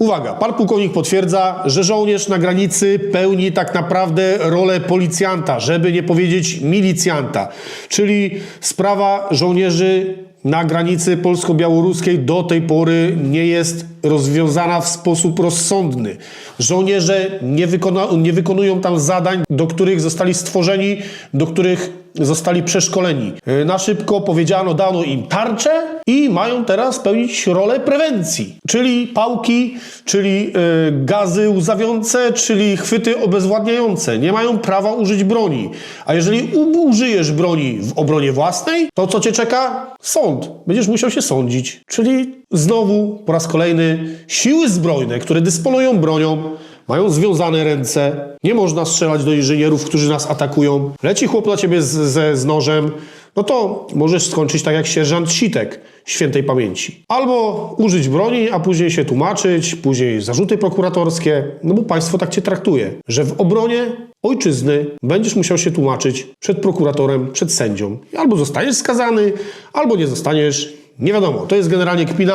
Uwaga, pan pułkownik potwierdza, że żołnierz na granicy pełni tak naprawdę rolę policjanta, żeby nie powiedzieć milicjanta. Czyli sprawa żołnierzy na granicy polsko-białoruskiej do tej pory nie jest rozwiązana w sposób rozsądny. Żołnierze nie, wykona- nie wykonują tam zadań, do których zostali stworzeni, do których zostali przeszkoleni. Yy, Na szybko powiedziano, dano im tarczę i mają teraz pełnić rolę prewencji, czyli pałki, czyli yy, gazy łzawiące, czyli chwyty obezwładniające. Nie mają prawa użyć broni. A jeżeli użyjesz broni w obronie własnej, to co cię czeka? Sąd. Będziesz musiał się sądzić. Czyli znowu, po raz kolejny, siły zbrojne, które dysponują bronią, mają związane ręce, nie można strzelać do inżynierów, którzy nas atakują. Leci chłop na ciebie z, z, z nożem, no to możesz skończyć tak jak sierżant Sitek, świętej pamięci. Albo użyć broni, a później się tłumaczyć, później zarzuty prokuratorskie, no bo państwo tak cię traktuje, że w obronie ojczyzny będziesz musiał się tłumaczyć przed prokuratorem, przed sędzią. Albo zostaniesz skazany, albo nie zostaniesz, nie wiadomo. To jest generalnie kpina.